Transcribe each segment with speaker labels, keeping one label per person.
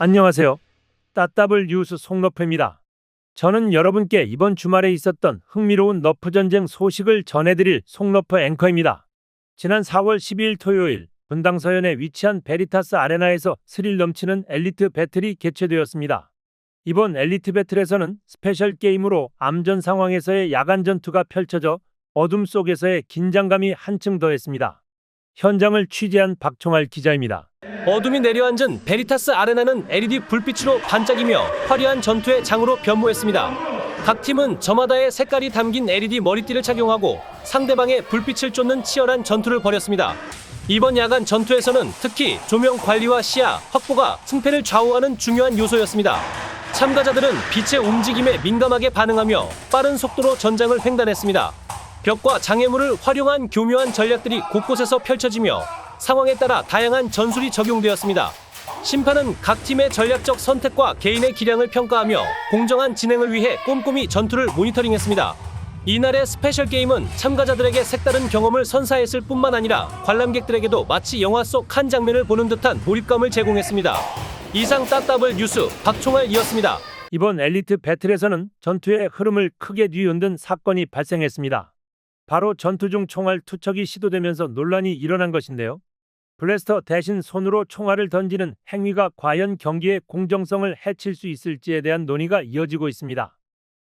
Speaker 1: 안녕하세요. 따따블 뉴스 송너프입니다. 저는 여러분께 이번 주말에 있었던 흥미로운 너프 전쟁 소식을 전해드릴 송너프 앵커입니다. 지난 4월 12일 토요일 분당 서현에 위치한 베리타스 아레나에서 스릴 넘치는 엘리트 배틀이 개최되었습니다. 이번 엘리트 배틀에서는 스페셜 게임으로 암전 상황에서의 야간 전투가 펼쳐져 어둠 속에서의 긴장감이 한층 더했습니다. 현장을 취재한 박총알 기자입니다.
Speaker 2: 어둠이 내려앉은 베리타스 아레나는 LED 불빛으로 반짝이며 화려한 전투의 장으로 변모했습니다. 각 팀은 저마다의 색깔이 담긴 LED 머리띠를 착용하고 상대방의 불빛을 쫓는 치열한 전투를 벌였습니다. 이번 야간 전투에서는 특히 조명 관리와 시야 확보가 승패를 좌우하는 중요한 요소였습니다. 참가자들은 빛의 움직임에 민감하게 반응하며 빠른 속도로 전장을 횡단했습니다. 벽과 장애물을 활용한 교묘한 전략들이 곳곳에서 펼쳐지며 상황에 따라 다양한 전술이 적용되었습니다. 심판은 각 팀의 전략적 선택과 개인의 기량을 평가하며 공정한 진행을 위해 꼼꼼히 전투를 모니터링했습니다. 이날의 스페셜 게임은 참가자들에게 색다른 경험을 선사했을 뿐만 아니라 관람객들에게도 마치 영화 속 한 장면을 보는 듯한 몰입감을 제공했습니다. 이상 따따블 뉴스 박총알이었습니다.
Speaker 1: 이번 엘리트 배틀에서는 전투의 흐름을 크게 뒤흔든 사건이 발생했습니다. 바로 전투 중 총알 투척이 시도되면서 논란이 일어난 것인데요. 블래스터 대신 손으로 총알을 던지는 행위가 과연 경기의 공정성을 해칠 수 있을지에 대한 논의가 이어지고 있습니다.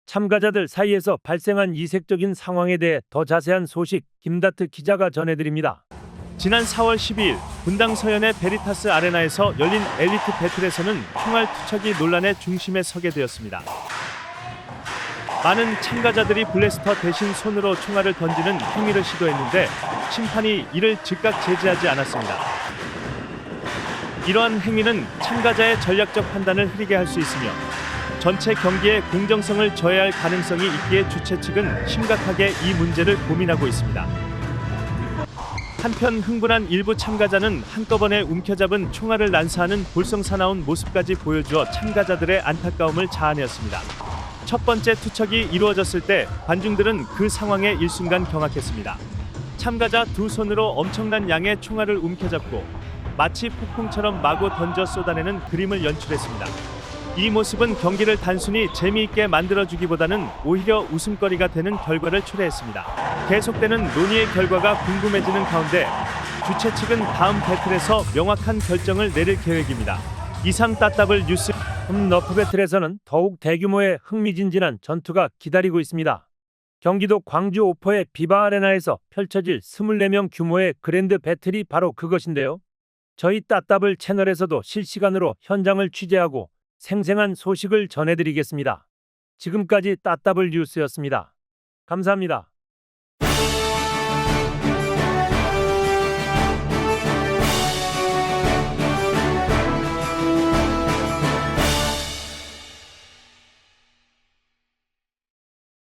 Speaker 1: 참가자들 사이에서 발생한 이색적인 상황에 대해 더 자세한 소식 김다트 기자가 전해드립니다.
Speaker 3: 지난 4월 12일 분당 서현의 베리타스 아레나에서 열린 엘리트 배틀에서는 총알 투척이 논란의 중심에 서게 되었습니다. 많은 참가자들이 블래스터 대신 손으로 총알을 던지는 행위를 시도했는데 심판이 이를 즉각 제지하지 않았습니다. 이러한 행위는 참가자의 전략적 판단을 흐리게 할 수 있으며 전체 경기의 공정성을 저해할 가능성이 있기에 주최 측은 심각하게 이 문제를 고민하고 있습니다. 한편 흥분한 일부 참가자는 한꺼번에 움켜잡은 총알을 난사하는 볼썽사나운 모습까지 보여주어 참가자들의 안타까움을 자아내었습니다. 첫 번째 투척이 이루어졌을 때 관중들은 그 상황에 일순간 경악했습니다. 참가자 두 손으로 엄청난 양의 총알을 움켜잡고 마치 폭풍처럼 마구 던져 쏟아내는 그림을 연출했습니다. 이 모습은 경기를 단순히 재미있게 만들어주기보다는 오히려 웃음거리가 되는 결과를 초래했습니다. 계속되는 논의의 결과가 궁금해지는 가운데 주최 측은 다음 배틀에서 명확한 결정을 내릴 계획입니다. 이상 따따블 뉴스
Speaker 1: 음, 너프 배틀에서는 더욱 대규모의 흥미진진한 전투가 기다리고 있습니다. 경기도 광주 오퍼의 비바 아레나에서 펼쳐질 24명 규모의 그랜드 배틀이 바로 그것인데요. 저희 따따블 채널에서도 실시간으로 현장을 취재하고 생생한 소식을 전해드리겠습니다. 지금까지 따따블 뉴스였습니다. 감사합니다.